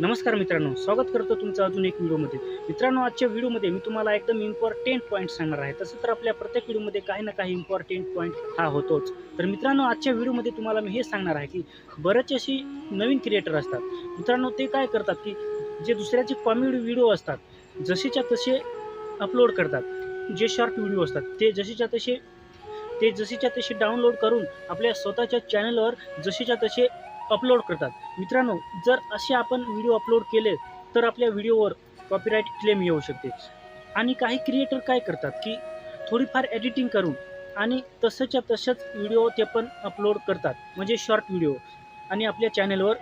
नमस्कार मित्रांनो स्वागत करतो तुमचं अजून एक व्हिडिओमध्ये. मित्रांनो आजच्या व्हिडिओमध्ये मी तुम्हाला एकदम इम्पॉर्टंट पॉईंट सांगणार आहे. तसं तर आपल्या प्रत्येक व्हिडिओमध्ये काही ना काही इम्पॉर्टंट पॉईंट हा होतोच. तर मित्रांनो आजच्या व्हिडिओमध्ये तुम्हाला मी हे सांगणार आहे की बरेच अशी नवीन क्रिएटर असतात. मित्रांनो ते काय करतात की जे दुसऱ्याचे कॉमेडी व्हिडिओ असतात जसेच्या तसे अपलोड करतात. जे शॉर्ट व्हिडिओ असतात ते जसेच्या तसे ते जसेच्या तसे डाउनलोड करून आपल्या स्वतःच्या चॅनलवर जसेच्या तसे अपलोड करतात. मित्रांनो जर असे आपण व्हिडिओ अपलोड केले तर आपल्या व्हिडिओवर कॉपीराईट क्लेम येऊ शकते. आणि काही क्रिएटर काय करतात की थोडीफार एडिटिंग करून आणि तसंच्या तसंच व्हिडिओ ते पण अपलोड करतात. म्हणजे शॉर्ट व्हिडिओ आणि आपल्या चॅनलवर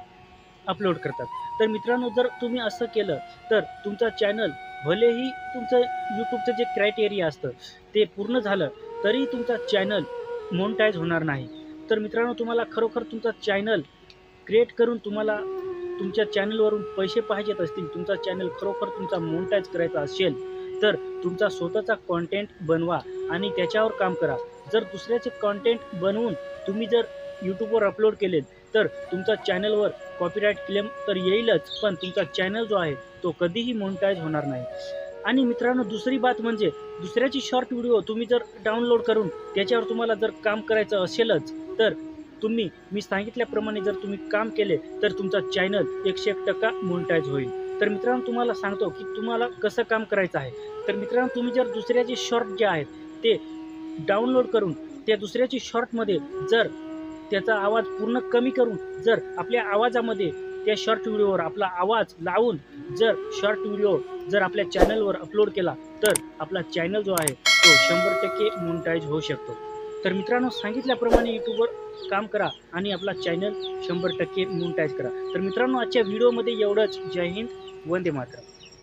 अपलोड करतात. तर मित्रांनो जर तुम्ही असं केलं तर तुमचा चॅनल भलेही तुमचं यूट्यूबचं जे क्रायटेरिया असतं ते पूर्ण झालं तरी तुमचा चॅनल मोनटाईज होणार नाही. तर मित्रांनो तुम्हाला खरोखर तुमचा चॅनल क्रिएट करून तुम्हाला तुमच्या चॅनलवरून पैसे पाहिजेत असतील तुमचा चॅनल खरोखर तुमचा मोनटाईज करायचा असेल तर तुमचा स्वतःचा कॉन्टेंट बनवा आणि त्याच्यावर काम करा. जर दुसऱ्याचे कॉन्टेंट बनवून तुम्ही जर यूट्यूबवर अपलोड केलेत तर तुमचा चॅनलवर कॉपीराईट क्लेम तर येईलच पण तुमचा चॅनल जो आहे तो कधीही मोनटाईज होणार नाही. आणि मित्रांनो दुसरी बात म्हणजे दुसऱ्याची शॉर्ट व्हिडिओ तुम्ही जर डाउनलोड करून त्याच्यावर तुम्हाला जर काम करायचं असेलच तर तुम्ही मी सांगितल्याप्रमाणे जर तुम्ही काम केले तर तुमचा चॅनल एकशे एक टक्का मोनिटाईज होईल. तर मित्रांनो तुम्हाला सांगतो की तुम्हाला कसं काम करायचं आहे. तर मित्रांनो तुम्ही जर दुसऱ्याचे शॉर्ट जे आहेत ते डाउनलोड करून त्या दुसऱ्याची शॉर्टमध्ये जर त्याचा आवाज पूर्ण कमी करून जर आपल्या आवाजामध्ये त्या शॉर्ट व्हिडिओवर आपला आवाज लावून जर शॉर्ट व्हिडिओ जर आपल्या चॅनलवर अपलोड केला तर आपला चॅनल जो आहे तो शंभर टक्के मोनिटाईज होऊ शकतो. तर मित्रांनो सांगितल्याप्रमाणे यूट्यूबवर काम करा आणि आपला चॅनल शंभर टक्के मोनिटाईज करा. तर मित्रांनो आजच्या व्हिडिओमध्ये एवढंच. जय हिंद. वंदे मातरम.